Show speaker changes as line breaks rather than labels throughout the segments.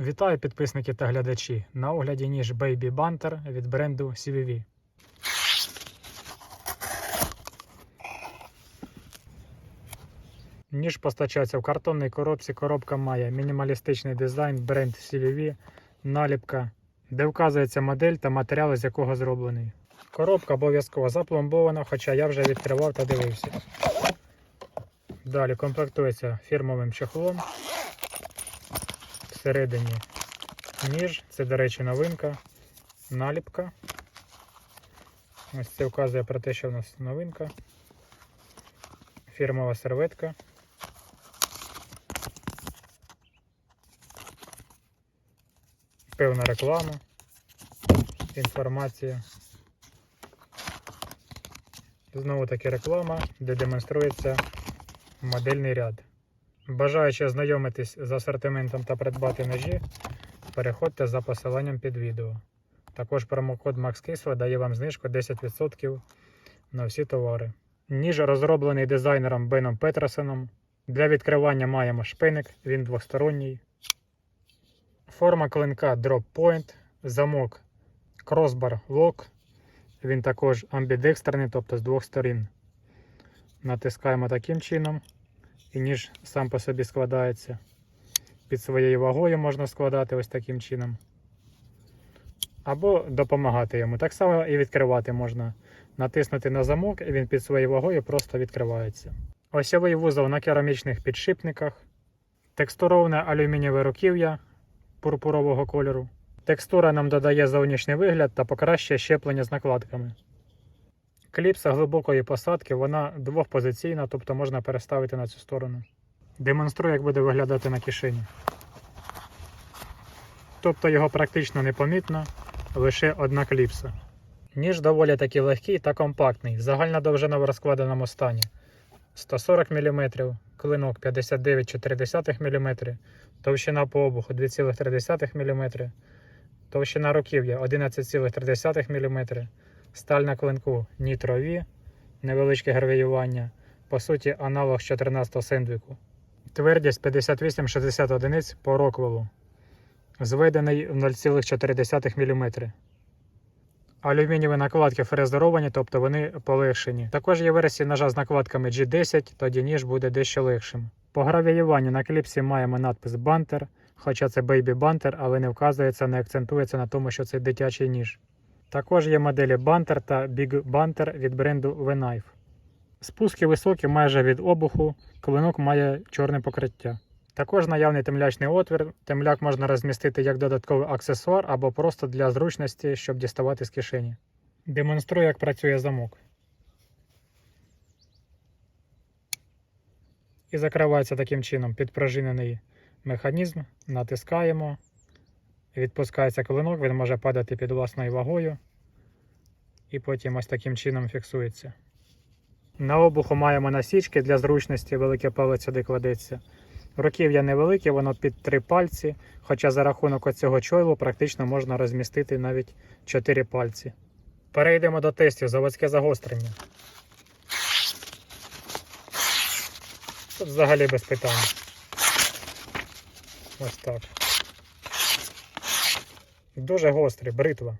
Вітаю підписники та глядачі. На огляді ніж Baby Banter від бренду CVV. Ніж постачається в картонній коробці. Коробка має мінімалістичний дизайн, бренд CVV, наліпка, де вказується модель та матеріал, з якого зроблений. Коробка обов'язково запломбована, хоча я вже відкривав та дивився. Далі комплектується фірмовим чехлом. Всередині ніж, це, до речі, новинка, наліпка. Ось це вказує про те, що в нас новинка. Фірмова серветка. Певна реклама, інформація. Знову таки реклама, де демонструється модельний ряд. Бажаючи ознайомитись з асортиментом та придбати ножі, переходьте за посиланням під відео. Також промокод MaxKisla дає вам знижку 10% на всі товари. Ніж розроблений дизайнером Беном Петерсоном. Для відкривання маємо шпиник, він двосторонній. Форма клинка Drop Point, замок Crossbar Lock. Він також амбідекстерний, тобто з двох сторін. Натискаємо таким чином, і ніж сам по собі складається. Під своєю вагою можна складати ось таким чином. Або допомагати йому. Так само і відкривати можна. Натиснути на замок, і він під своєю вагою просто відкривається. Осьовий вузол на керамічних підшипниках. Текстуроване алюмінієве руків'я пурпурового кольору. Текстура нам додає зовнішній вигляд та покращує щеплення з накладками. Кліпса глибокої посадки, вона двохпозиційна, тобто можна переставити на цю сторону. Демонструю, як буде виглядати на кишені. Тобто його практично непомітно, лише одна кліпса. Ніж доволі таки легкий та компактний. Загальна довжина в розкладеному стані 140 мм, клинок 59,4 мм, товщина по обуху 2,3 мм, товщина руків'я 11,3 мм, сталь на клинку V, невеличке гравіювання, по суті, аналог 14-го сендвіку. Твердість 58-60 одиниць по роквелу. Зведений в 0,4 мм. Алюмінієві накладки фрезеровані, тобто вони полегшені. Також є версії ножа з накладками G10, тоді ніж буде дещо легшим. По гравіюванню на кліпсі маємо надпис Banter, хоча це Baby Banter, але не вказується, не акцентується на тому, що це дитячий ніж. Також є моделі Banter та Big Banter від бренду The Knife. Спуски високі майже від обуху, клинок має чорне покриття. Також наявний темлячний отвір. Темляк можна розмістити як додатковий аксесуар або просто для зручності, щоб діставати з кишені. Демонструю, як працює замок. І закривається таким чином підпружинений механізм. Натискаємо. Відпускається клинок, він може падати під власною вагою. І потім ось таким чином фіксується. На обуху маємо насічки для зручності, велике палець сюди кладеться. Руків'я невелике, воно під три пальці, хоча за рахунок оцього чойлу практично можна розмістити навіть 4 пальці. Перейдемо до тестів заводське загострення. Тут взагалі без питань. Ось так. Дуже гострий, бритва.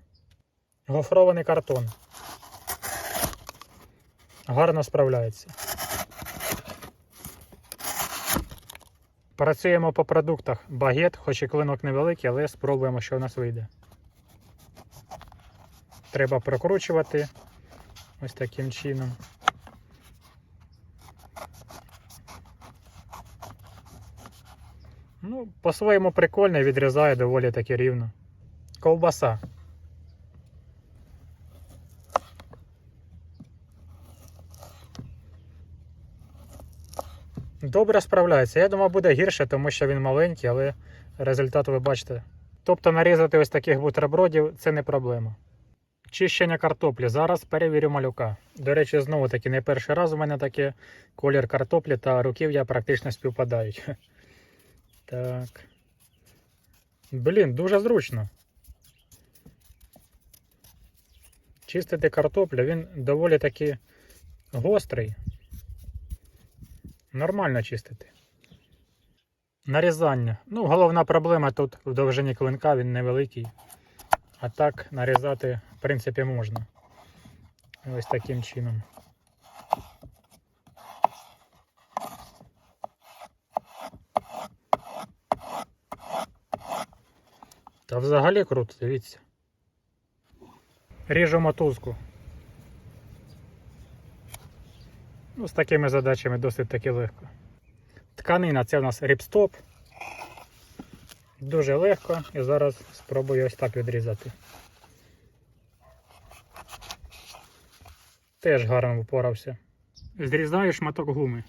Гофрований картон. Гарно справляється. Працюємо по продуктах багет, хоч і клинок невеликий, але спробуємо, що в нас вийде. Треба прокручувати ось таким чином. Ну, по-своєму прикольно, відрізає доволі таки рівно. Ковбаса. Добре справляється. Я думав, буде гірше, тому що він маленький, але результат ви бачите. Тобто нарізати ось таких бутербродів це не проблема. Чищення картоплі. Зараз перевірю малюка. До речі, знову таки, не перший раз у мене таке колір картоплі та руків'я практично співпадають. Так. Блін, дуже зручно. Чистити картоплю, він доволі таки гострий. Нормально чистити. Нарізання. Ну, головна проблема тут в довжині клинка, він невеликий. А так нарізати, в принципі, можна. Ось таким чином. Та взагалі круто, дивіться. Ріжу мотузку. Ну, з такими задачами досить таки легко. Тканина це у нас ріпстоп. Дуже легко і зараз спробую ось так відрізати. Теж гарно впорався. Зрізаю шматок гуми.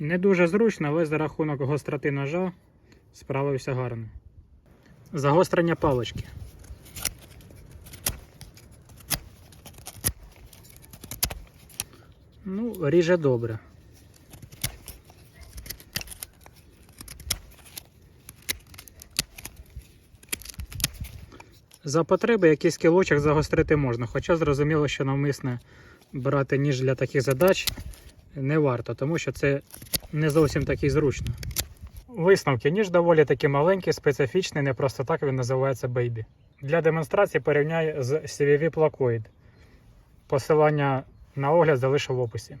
Не дуже зручно, але за рахунок гостроти ножа справився гарно. Загострення палички. Ну, ріже добре. За потреби якийсь кілочок загострити можна, хоча зрозуміло, що навмисне брати ніж для таких задач не варто, тому що це не зовсім такий зручно. Висновки. Ніж доволі таки маленький, специфічний, не просто так він називається Baby. Для демонстрації порівняй з CVV Placoid. Посилання на огляд залишу в описі.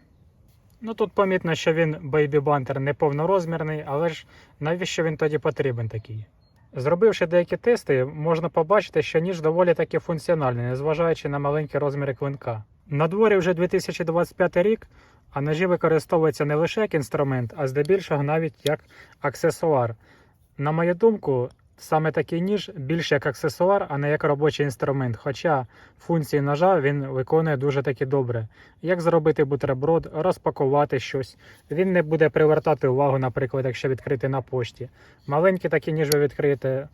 Ну тут помітно, що він Baby Banter не повнорозмірний, але ж навіщо він тоді потрібен такий? Зробивши деякі тести, можна побачити, що ніж доволі таки функціональний, незважаючи на маленькі розміри клинка. На дворі вже 2025 рік, а ножі використовуються не лише як інструмент, а здебільшого навіть як аксесуар. На мою думку, саме такий ніж більш як аксесуар, а не як робочий інструмент. Хоча функції ножа він виконує дуже таки добре. Як зробити бутерброд, розпакувати щось. Він не буде привертати увагу, наприклад, якщо відкрити на пошті. Маленький такий ніж ви відкриєте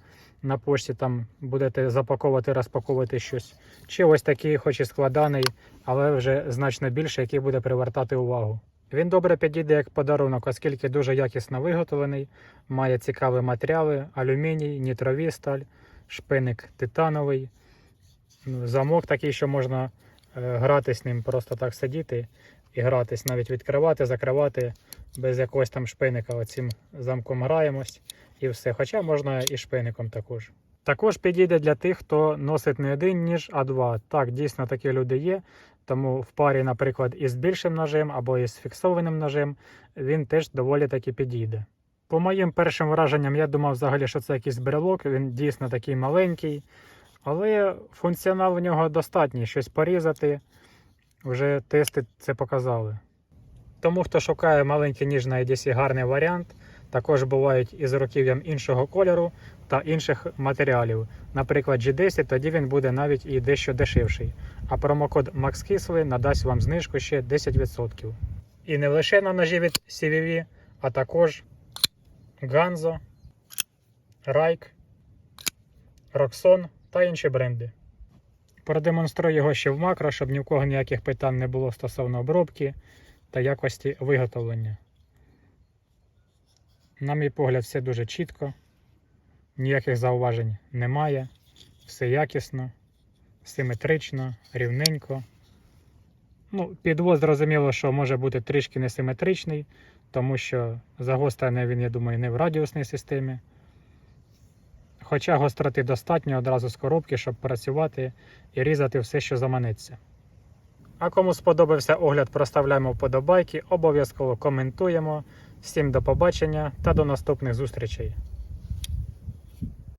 на пошті, там будете запаковувати, розпаковувати щось. Чи ось такий, хоч і складаний, але вже значно більше, який буде привертати увагу. Він добре підійде як подарунок, оскільки дуже якісно виготовлений, має цікаві матеріали, алюміній, нітрові сталь, шпиник титановий, ну, замок такий, що можна е, грати з ним, просто так сидіти і гратись, навіть відкривати, закривати без якогось там шпиника. Оцим замком граємось і все. Хоча можна і шпиником також. Також підійде для тих, хто носить не один ніж, а два. Так, дійсно такі люди є. Тому в парі, наприклад, із більшим ножем або із фіксованим ножем він теж доволі таки підійде. По моїм першим враженням, я думав взагалі, що це якийсь брелок, він дійсно такий маленький, але функціонал у нього достатній, щось порізати. Вже тести це показали. Тому, хто шукає маленький ніж на EDC гарний варіант, також бувають із руків'ям іншого кольору та інших матеріалів. Наприклад, G10, тоді він буде навіть і дещо дешевший. А промокод MaxKisli надасть вам знижку ще 10%. І не лише на ножі від CVV, а також Ganzo, Rike, Roxon та інші бренди. Продемонструю його ще в макро, щоб ні в кого ніяких питань не було стосовно обробки та якості виготовлення. На мій погляд, все дуже чітко, ніяких зауважень немає, все якісно, симетрично, рівненько. Ну, підвоз зрозуміло, що може бути трішки несиметричний, тому що загострений він, я думаю, не в радіусній системі. Хоча гостроти достатньо одразу з коробки, щоб працювати і різати все, що заманеться. А кому сподобався огляд, проставляємо вподобайки, обов'язково коментуємо. Всім до побачення та до наступних зустрічей!